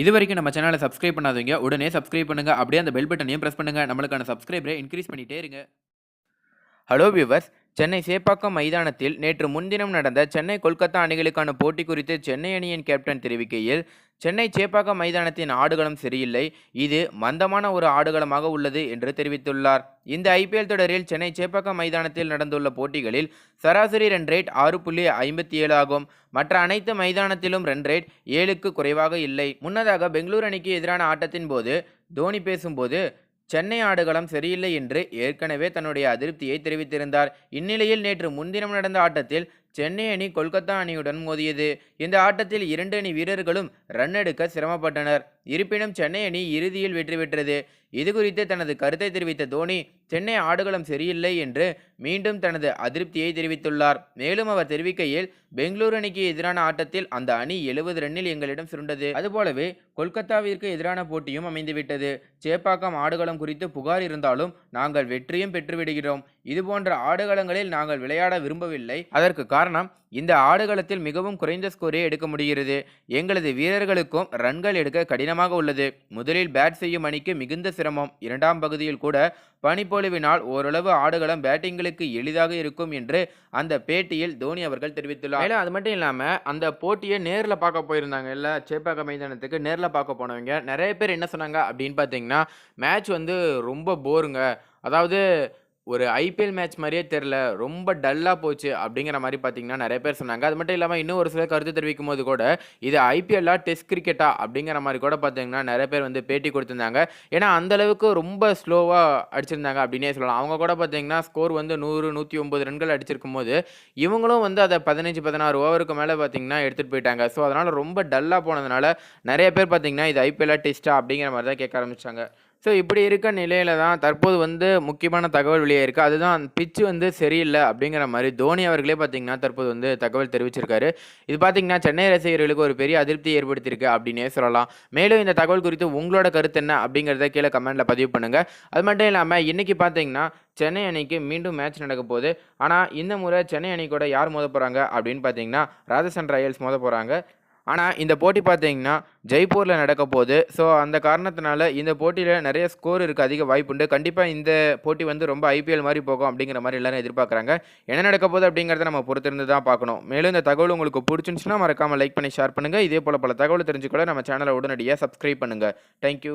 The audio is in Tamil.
இது வரைக்கும் நம்ம சேனலை சப்ஸ்கிரைப் பண்ணாதவங்க உடனே சப்ஸ்கிரைப் பண்ணுங்க. அப்படியே அந்த பெல் பட்டனையும் பிரஸ் பண்ணுங்க. நம்மளுக்கான சப்ஸ்கிரைபரை இன்க்ரீஸ் பண்ணிட்டே இருங்க. ஹலோ வியூவர்ஸ் சென்னை சேப்பாக்கம் மைதானத்தில் நேற்று முன்தினம் நடந்த சென்னை கொல்கத்தா அணிகளுக்கான போட்டி குறித்து சென்னை அணியின் கேப்டன் தெரிவிக்கையில் சென்னை சேப்பாக்கம் மைதானத்தின் ஆடுகளம் சரியில்லை. இது மந்தமான ஒரு ஆடுகளமாக உள்ளது என்று தெரிவித்துள்ளார். இந்த ஐபிஎல் தொடரில் சென்னை சேப்பாக்கம் மைதானத்தில் நடந்துள்ள போட்டிகளில் சராசரி ரன் ரேட் ஆறு புள்ளி ஐம்பத்தி ஏழு ஆகும். மற்ற அனைத்து மைதானத்திலும் ரன் ரேட் ஏழுக்கு குறைவாக இல்லை. முன்னதாக பெங்களூர் அணிக்கு எதிரான ஆட்டத்தின் போது தோனி பேசும்போது சென்னை ஆடுகளம் சரியில்லை என்று ஏற்கனவே தன்னுடைய அதிருப்தியை தெரிவித்திருந்தார். இந்நிலையில் நேற்று முன்தினம் நடந்த ஆட்டத்தில் சென்னை அணி கொல்கத்தா அணியுடன் மோதியது. இந்த ஆட்டத்தில் இரண்டு அணி வீரர்களும் ரன் எடுக்க சிரமப்பட்டனர். இருப்பினும் சென்னை அணி இறுதியில் வெற்றி பெற்றது. இது குறித்து தனது கருத்தை தெரிவித்த தோனி சென்னை ஆடுகளம் சரியில்லை என்று மீண்டும் தனது அதிருப்தியை தெரிவித்துள்ளார். மேலும் அவர் தெரிவிக்கையில் பெங்களூரு அணிக்கு எதிரான ஆட்டத்தில் அந்த அணி எழுபது ரன்னில் எங்களிடம் சுருண்டது. அதுபோலவே கொல்கத்தாவிற்கு எதிரான போட்டியும் அமைந்துவிட்டது. சேப்பாக்கம் ஆடுகளம் குறித்து புகார் இருந்தாலும் நாங்கள் வெற்றியும் பெற்றுவிடுகிறோம். இதுபோன்ற ஆடுகளங்களில் நாங்கள் விளையாட விரும்பவில்லை. அதற்கு காரணம் இந்த ஆடுகளத்தில் மிகவும் குறைந்த ஸ்கோரே எடுக்க முடிகிறது. எங்களது வீரர்களுக்கும் ரன்கள் எடுக்க கடினமாக உள்ளது. முதலில் பேட் செய்யும் அணிக்கு மிகுந்த சிரமம். இரண்டாம் பகுதியில் கூட பனிப்பொழிவினால் ஓரளவு ஆடுகளம் பேட்டிங்களுக்கு எளிதாக இருக்கும் என்று அந்த பேட்டியில் தோனி அவர்கள் தெரிவித்துள்ளார். மேலும் அது மட்டும் இல்லாமல் அந்த போட்டியை நேரில் பார்க்க போயிருந்தாங்க இல்லை சேப்பாக்க மைதானத்துக்கு நேரில் பார்க்க போனவங்க. நிறைய பேர் என்ன சொன்னாங்க அப்படின்னு பார்த்தீங்கன்னா மேட்ச் வந்து ரொம்ப போருங்க அதாவது ஒரு ஐபிஎல் மேட்ச் மாதிரியே தெரில ரொம்ப டல்லாக போச்சு அப்படிங்கிற மாதிரி பார்த்தீங்கன்னா நிறைய பேர் சொன்னாங்க. அது மட்டும் இல்லாமல் இன்னும் ஒரு சில கருத்து தெரிவிக்கும் போது கூட இது ஐபிஎல்லா டெஸ்ட் கிரிக்கெட்டா அப்படிங்கிற மாதிரி கூட பார்த்தீங்கன்னா நிறைய பேர் வந்து பேட்டி கொடுத்துருந்தாங்க. ஏன்னா அந்த அளவுக்கு ரொம்ப ஸ்லோவாக அடிச்சிருந்தாங்க அப்படின்னே சொல்லலாம். அவங்க கூட பார்த்தீங்கன்னா ஸ்கோர் வந்து நூறு நூற்றி ஒம்பது ரன்கள் அடிச்சிருக்கும் போது இவங்களும் வந்து அதை பதினஞ்சு பதினாறு ஓவருக்கு மேலே பார்த்தீங்கன்னா எடுத்துகிட்டு போயிட்டாங்க. ஸோ அதனால் ரொம்ப டல்லாக போனதுனால நிறைய பேர் பார்த்தீங்கன்னா இது ஐபிஎல்லா டெஸ்ட்டா அப்படிங்கிற மாதிரி தான் கேட்க ஆரம்பிச்சாங்க. ஸோ இப்படி இருக்க நிலையில தான் தற்போது வந்து முக்கியமான தகவல் வெளியே இருக்குது அதுதான் பிச்சு வந்து சரியில்லை அப்படிங்கிற மாதிரி தோனி அவர்களே பார்த்தீங்கன்னா தற்போது வந்து தகவல் தெரிவிச்சிருக்காரு. இது பார்த்தீங்கன்னா சென்னை ரசிகர்களுக்கு ஒரு பெரிய அதிருப்தி ஏற்படுத்தியிருக்கு அப்படின்னே சொல்லலாம். மேலும் இந்த தகவல் குறித்து உங்களோட கருத்து என்ன அப்படிங்கிறத கீழே கமெண்ட்டில் பதிவு பண்ணுங்கள் அது மட்டும் இல்லாமல் இன்றைக்கி பார்த்தீங்கன்னா சென்னை அணிக்கு மீண்டும் மேட்ச் நடக்க போகுது. ஆனால் இந்த முறை சென்னை அணி கூட யார் மோத போகிறாங்க அப்படின்னு பார்த்தீங்கன்னா ராஜஸ்தான் ராயல்ஸ் மோத போகிறாங்க ஆனால் இந்த போட்டி பார்த்தீங்கன்னா ஜெய்ப்பூரில் நடக்க போகுது ஸோ அந்த காரணத்தினால இந்த போட்டியில் நிறைய ஸ்கோர் இருக்குது அதிக வாய்ப்புண்டு கண்டிப்பாக இந்த போட்டி வந்து ரொம்ப ஐபிஎல் மாதிரி போகும் அப்படிங்கிற மாதிரி எல்லாரும் எதிர்பார்க்குறாங்க. என்ன நடக்க போகுது அப்படிங்கிறத நம்ம பொறுத்திருந்து தான் பார்க்கணும். மேலும் இந்த தகவல் உங்களுக்கு பிடிச்சிருந்துச்சுன்னா மறக்காமல் லைக் பண்ணி ஷேர் பண்ணுங்கள் இதே போல் பல தகவல் தெரிஞ்சுக்கொள்ள நம்ம சேனலை உடனடியாக சப்ஸ்கிரைப் பண்ணுங்கள் தேங்க்யூ